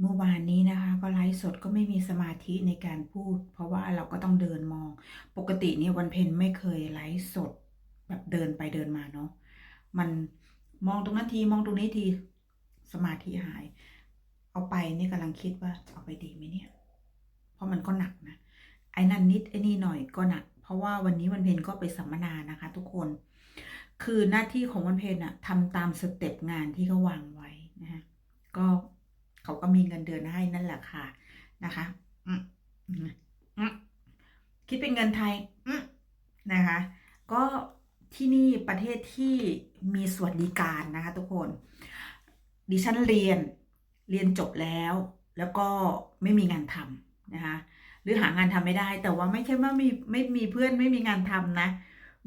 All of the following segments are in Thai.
เมื่อวานนี้นะคะก็ไลฟ์สดก็ไม่มีสมาธิในการพูด เพราะว่าเราก็ต้องเดินมอง ปกติเนี่ยวันเพ็ญไม่เคยไลฟ์สด แบบเดินไปเดินมาเนาะมันมองตรงนั้นทีมองตรงนี้ทีสมาธิหาย เอาไปนี่กำลังคิดว่าจะเอาไปดีไหมเนี่ย เพราะมันก็หนักนะไอ้นั่นนิดไอ้นี่หน่อยก็หนัก เพราะว่าวันนี้วันเพ็ญก็ไปสัมมนานะคะ ทุกคน คือหน้าที่ของวันเพ็ญอะทำตามสเต็ปงานที่เขาวางไว้นะฮะก็ เขาก็มีเงินเดือนให้นั่นแหละค่ะนะคะคิดเป็นเงินไทยนะคะ ก็ที่นี่ประเทศที่มีสวัสดิการนะคะทุกคน ดิฉันเรียนเรียนจบแล้ว แล้วก็ไม่มีงานทำนะคะหรือหางานทำไม่ได้ แต่ว่าไม่ใช่ว่ามีไม่มีเพื่อนไม่มีงานทำนะ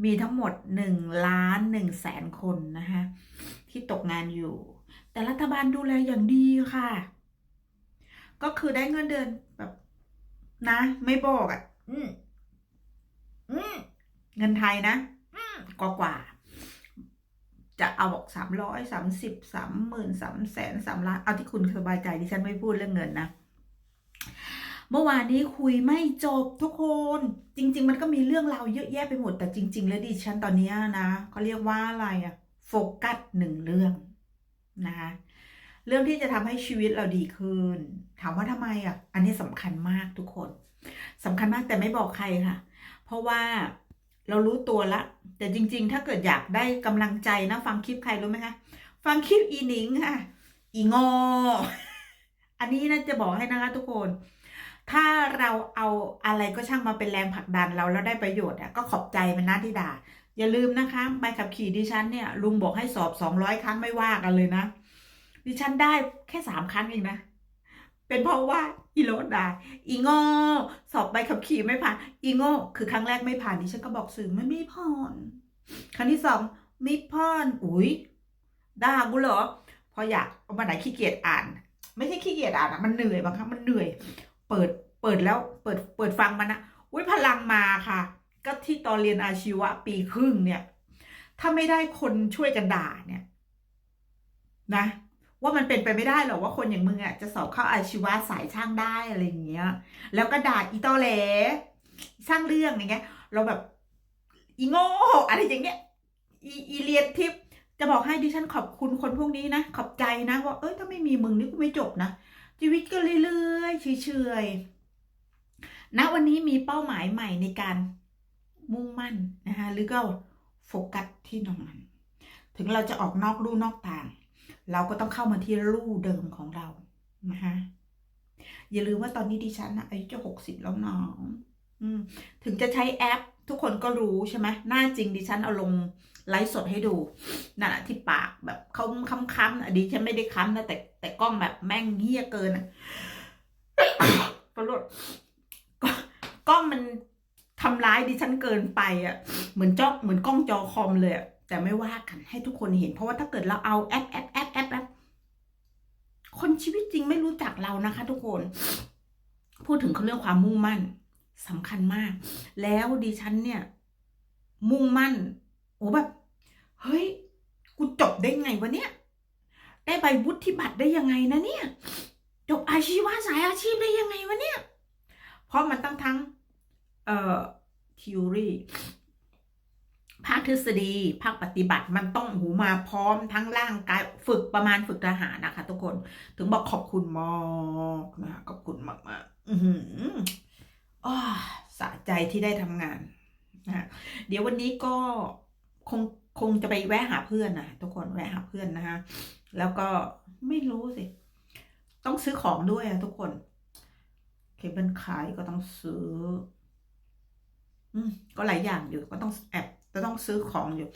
มีทั้งหมดหนึ่งล้านหนึ่งแสนคนนะคะที่ตกงานอยู่ แต่รัฐบาลดูแลอย่างดีค่ะ ก็คือได้เงินเดือนแบบ นะ ไม่บอกอะ อืมอืมเงินไทยนะอืมกว่ากว่า จะเอาบอกสามร้อยสามสิบสามหมื่นสามแสนสามล้าน เอาที่คุณสบายใจดิฉันไม่พูดเรื่องเงินนะ เมื่อวานนี้คุยไม่จบทุกคน จริง ๆ มันก็มีเรื่องราวเยอะแยะไปหมด แต่จริง ๆ แล้วดิฉันตอนเนี้ยนะเขาเรียกว่าอะไรอะโฟกัสหนึ่งเรื่อง นะคะเรื่องที่จะทำให้ชีวิตเราดีขึ้น ถามว่าทำไมอะ อันนี้สำคัญมากทุกคนสำคัญมากแต่ไม่บอกใครค่ะ เพราะว่าเรารู้ตัวละ แต่จริง ๆ ถ้าเกิดอยากได้กำลังใจนะ ฟังคลิปใครรู้ไหมคะ ฟังคลิปอีนิงค่ะ อีงอ อันนี้นะจะบอกให้นะคะทุกคน ถ้าเราเอาอะไรก็ช่างมาเป็นแรงผลักดันเราแล้วได้ประโยชน์อะก็ขอบใจมันนะที่ด่า อย่าลืมนะคะใบขับขี่ดิฉันเนี่ยลุงบอกให้สอบสองร้อยครั้งไม่ว่ากันเลยนะ ดิฉันได้แค่สามครั้งเองนะ เป็นเพราะว่าอีโรดได้อีโง่สอบใบขับขี่ไม่ผ่าน อีโง่คือครั้งแรกไม่ผ่านดิฉันก็บอกสื่อมันไม่ผ่านครั้งที่สองไม่ผ่านอุ้ยด่ากูเหรอพออยากเอามาไหนขี้เกียจอ่าน ไม่ใช่ขี้เกียจอ่านอะมันเหนื่อยบางครั้งมันเหนื่อย เปิดเปิดแล้วเปิดเปิดฟังมันนะอุ้ยพลังมาค่ะ ก็ที่ตอนเรียนอาชีวะปีครึ่งเนี่ย ถ้าไม่ได้คนช่วยกันด่าเนี่ยนะว่ามันเป็นไปไม่ได้หรอกว่าคนอย่างมึงอะจะสอบเข้าอาชีวะสายช่างได้อะไรอย่างเงี้ย แล้วก็ด่าอีตอแหลสร้างเรื่องอย่างเงี้ย เราแบบอีโง่อะไรอย่างเงี้ยอีอีเรียนทิพย์จะบอกให้ดิฉันขอบคุณคนพวกนี้นะ ขอบใจนะ ว่าเอ้ยถ้าไม่มีมึงนี่กูไม่จบนะชีวิตก็เรื่อยๆเฉยๆณวันนี้มีเป้าหมายใหม่ในการ มุ่งมั่นนะคะหรือก็โฟกัสที่ตรงนั้น ถึงเราจะออกนอกลู่นอกทาง เราก็ต้องเข้ามาที่ลู่เดิมของเรานะคะอย่าลืมว่าตอนนี้ดิฉันนะอายุจะหกสิบแล้วน้องถึงจะใช้แอป ทุกคนก็รู้ใช่ไหมหน้าจริงดิฉันเอาลงไลฟ์สดให้ดูนั่นแหะที่ปากแบบเขาค้ำๆอะดิฉันไม่ได้ค้ำนะแต่แต่กล้องแบบแม่งเฮี้ยเกินอะขอโทษกล้องมัน ทำร้ายดิฉันเกินไปอะเหมือนจ้องเหมือนกล้องจอคอมเลยอะแต่ไม่ว่ากันให้ทุกคนเห็น เพราะว่าถ้าเกิดเราเอาแอปแอปแอปแอปแอปคนชีวิตจริงไม่รู้จักเรานะคะ ทุกคน พูดถึงเรื่องความมุ่งมั่นสำคัญมาก แล้วดิฉันเนี่ย มุ่งมั่นโอ้แบบเฮ้ยกูจบได้ไงวะเนี่ย ได้ใบวุฒิบัตรได้ยังไงนะเนี่ย จบอาชีวะสายอาชีพได้ยังไงวะเนี่ย เพราะมันตั้งทั้ง เอ่อ theory ภาคทฤษฎีภาคปฏิบัติมันต้องหูมาพร้อมทั้งร่างกายฝึกประมาณฝึกทหารนะคะ ทุกคนถึงบอกขอบคุณมากนะขอบคุณมากมากอือหืออ้อสะใจที่ได้ทำงานนะเดี๋ยววันนี้ก็คงคงจะไปแวะหาเพื่อนนะทุกคนแวะหาเพื่อนนะคะแล้วก็ไม่รู้สิ ต้องซื้อของด้วยอะทุกคนเคเบิลขายก็ต้องซื้อ อืมก็หลายอย่างอยู่ก็ต้องแอบจะต้องซื้อของอยู่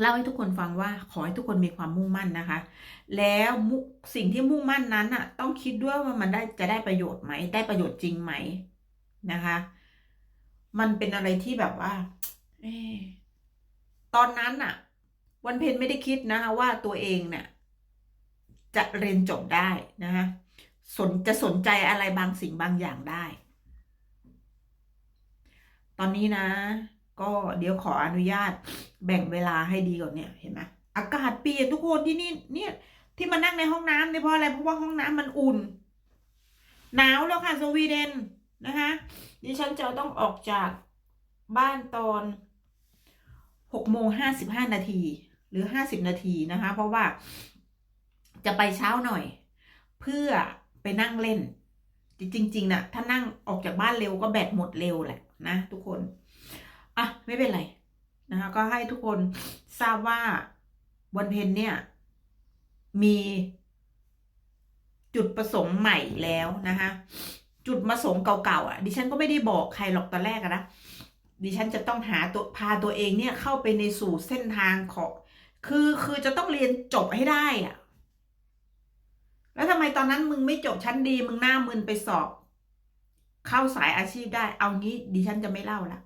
เล่าให้ทุกคนฟังว่าขอให้ทุกคนมีความมุ่งมั่นนะคะ แล้วมุสิ่งที่มุ่งมั่นนั้นอะต้องคิดด้วยว่ามันได้จะได้ประโยชน์ไหม ได้ประโยชน์จริงไหมนะคะ มันเป็นอะไรที่แบบว่าอตอนนั้นอะวันเพ็ญไม่ได้คิดนะคะ ว่าตัวเองเนี่ยจะเรียนจบได้นะคะสนจะสนใจอะไรบางสิ่งบางอย่างได้ อนนี้นะ ก็เดี๋ยวขออนุญาตแบ่งเวลาให้ดีก่อนเนี่ยเห็นไหมอากาศเปลี่ยนทุกคนที่นี่เนี่ยที่มานั่งในห้องน้ำเนี่ยเพราะอะไรเพราะว่าห้องน้ำมันอุ่น หนาวแล้วค่ะสวีเดนนะคะดิฉันจะต้องออกจากบ้านตอนหกโมงห้าสิบห้านาทีหรือห้าสิบนาทีนะคะ เพราะว่าจะไปเช้าหน่อย เพื่อไปนั่งเล่น จริงๆนะถ้านั่งออกจากบ้านเร็วก็แบตหมดเร็วแหละ นะทุกคน อะ ไม่เป็นไรนะคะ ก็ให้ทุกคนทราบว่าวันเพ็ญเนี่ย มีจุดประสงค์ใหม่แล้วนะคะ จุดประสงค์เก่าๆอะ ดิฉันก็ไม่ได้บอกใครหรอกตอนแรกนะดิฉันจะต้องหาตัวพาตัวเองเนี่ยเข้าไปในสู่เส้นทางของคือคือจะต้องเรียนจบให้ได้อะ แล้วทำไมตอนนั้นมึงไม่จบชั้นดี มึงหน้ามึนไปสอบ เข้าสายอาชีพได้ เอางี้ดิฉันจะไม่เล่าละ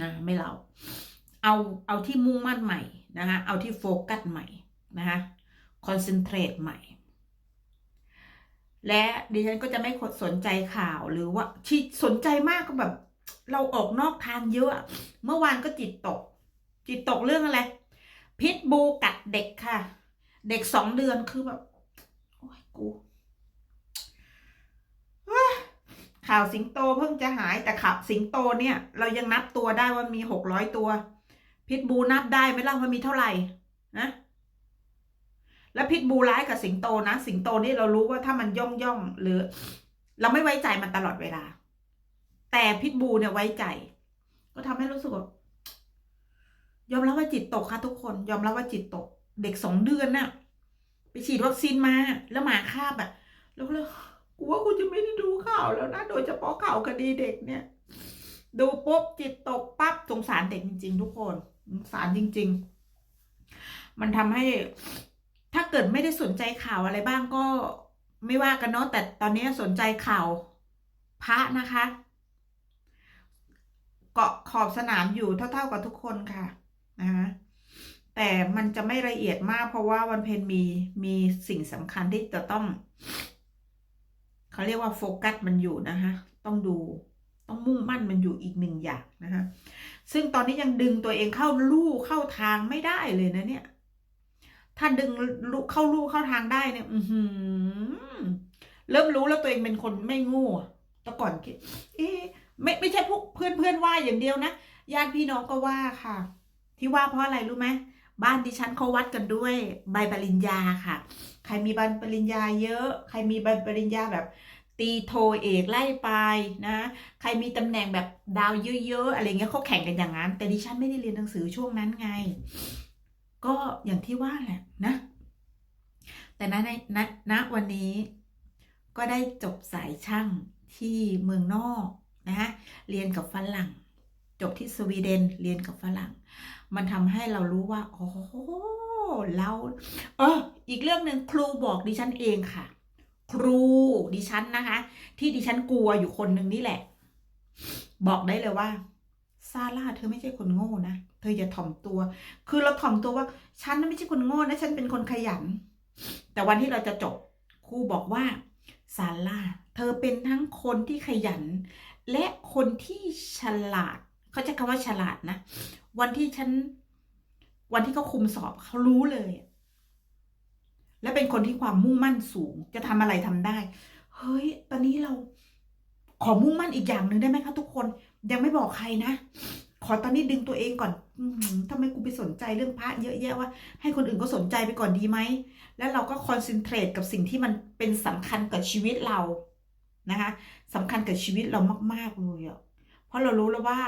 นะไม่เล่า เอาเอาที่มุ่งมั่นใหม่นะคะเอาที่โฟกัสใหม่นะคะคอนเซนเทรตใหม่ และดิฉันก็จะไม่สนใจข่าวหรือว่าที่สนใจมากก็แบบ เราออกนอกทางเยอะ เมื่อวานก็จิตตก จิตตกเรื่องอะไร พิษบูกัดเด็กค่ะ เด็กสองเดือนคือแบบ โอ้ยกูเฮ้ย ข่าวสิงโตเพิ่งจะหายแต่ข่าวสิงโตเนี่ย เรายังนับตัวได้ว่ามีหกร้อยตัว พิษบูนับได้ไหมล่ะว่ามีเท่าไหร่นะแล้วพิษบูร้ายกับสิงโตนะ สิงโตนี่เรารู้ว่าถ้ามันย่องย่องหรือ เราไม่ไว้ใจมันตลอดเวลา แต่พิษบูเนี่ยไว้ใจ ก็ทำให้รู้สึกว่ายอมรับว่าจิตตกค่ะทุกคน ยอมรับว่าจิตตก เด็กสองเดือนน่ะ ไปฉีดวัคซีนมาแล้วหมาคาบอะ แล้วก็เลย กูว่ากูจะไม่ได้ดูข่าวแล้วนะ โดยเฉพาะข่าวคดีเด็กเนี่ย ดูปุ๊บจิตตกปั๊บสงสารเด็กจริง ๆ ทุกคนสงสารจริง ๆ มันทำให้ถ้าเกิดไม่ได้สนใจข่าวอะไรบ้างก็ไม่ว่ากันเนาะแต่ตอนนี้สนใจข่าวพระนะคะ เกาะขอบสนามอยู่เท่าๆกับทุกคนค่ะนะคะแต่มันจะไม่ละเอียดมากเพราะว่าวันเพนมีมีสิ่งสำคัญที่จะต้อง เขาเรียกว่าโฟกัสมันอยู่นะคะต้องดูต้องมุ่งมั่นมันอยู่อีกหนึ่งอย่างนะคะซึ่งตอนนี้ยังดึงตัวเองเข้าลู่เข้าทางไม่ได้เลยนะเนี่ย ถ้าดึงลุเข้าลู่เข้าทางได้เนี่ยอืเริ่มรู้แล้วตัวเองเป็นคนไม่โง่แต่ก่อนคิดเอ๊ะไม่ไม่ใช่พวกเพื่อนเพื่อนว่าอย่างเดียวนะญาติพี่น้องก็ว่าค่ะ ที่ว่าเพราะอะไรรู้ไหม บ้านดิฉันเขาวัดกันด้วยใบปริญญาค่ะ ใครมีใบปริญญาเยอะ ใครมีใบปริญญาแบบตีโทเอกไล่ไปนะ ใครมีตำแหน่งแบบดาวเยอะๆอะไรเงี้ยเขาแข่งกันอย่างนั้น แต่ดิฉันไม่ได้เรียนหนังสือช่วงนั้นไง ก็อย่างที่ว่าแหละนะ แต่ณในณณวันนี้ก็ได้จบสายช่างที่เมืองนอกนะฮะเรียนกับฝรั่ง จบที่สวีเดนเรียนกับฝรั่ง มันทำให้เรารู้ว่าโอ้เราเอออีกเรื่องหนึ่งครูบอกดิฉันเองค่ะ ครูดิฉันนะคะ ที่ดิฉันกลัวอยู่คนหนึ่งนี่แหละ บอกได้เลยว่าซาร่าเธอไม่ใช่คนโง่นะเธออย่าถ่อมตัว คือเราถ่อมตัวว่าฉันไม่ใช่คนโง่นะฉันเป็นคนขยัน แต่วันที่เราจะจบครูบอกว่าซาร่าเธอเป็นทั้งคนที่ขยัน และคนที่ฉลาด เขาใช้คำว่าฉลาดนะ วันที่ฉัน วันที่เขาคุมสอบเขารู้เลย และเป็นคนที่ความมุ่งมั่นสูง จะทำอะไรทำได้ เฮ้ย ตอนนี้เรา ขอมุ่งมั่นอีกอย่างหนึ่งได้ไหมคะทุกคน ยังไม่บอกใครนะ ขอตอนนี้ดึงตัวเองก่อนอมทำไมกูไปสนใจเรื่องพระเยอะแยะว่า ให้คนอื่นก็สนใจไปก่อนดีไหม แล้วเราก็คอนเซนเทรตกับสิ่งที่มันเป็นสำคัญกับชีวิตเรานะคะสำคัญกับชีวิตเรามาก ๆ เลยอะ เพราะเรารู้แล้วว่า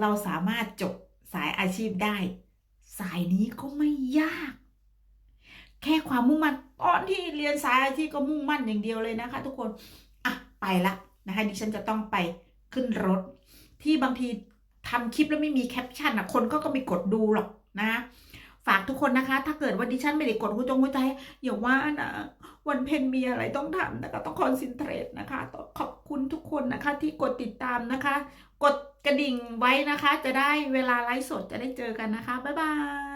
เราสามารถจบสายอาชีพได้ สายนี้ก็ไม่ยาก แค่ความมุ่งมั่นตอนที่เรียนสายอาชีพก็มุ่งมั่นอย่างเดียวเลยนะคะ ทุกคนอะไปละนะคะดิฉันจะต้องไปขึ้นรถ ที่บางทีทำคลิปแล้วไม่มีแคปชั่นอะคนก็ก็ไม่กดดูหรอกนะฝากทุกคนนะคะ ถ้าเกิดว่าดิฉันไม่ได้กดหัวจงหัวใจอย่าว่านะ วันเพนมีอะไรต้องทำนะคะต้องคอนซินเทรตนะคะต้องขอบคุณทุกคนนะคะที่กดติดตามนะคะ กดกระดิ่งไว้นะคะ จะได้เวลาไลฟ์สดจะได้เจอกันนะคะ บ๊ายบาย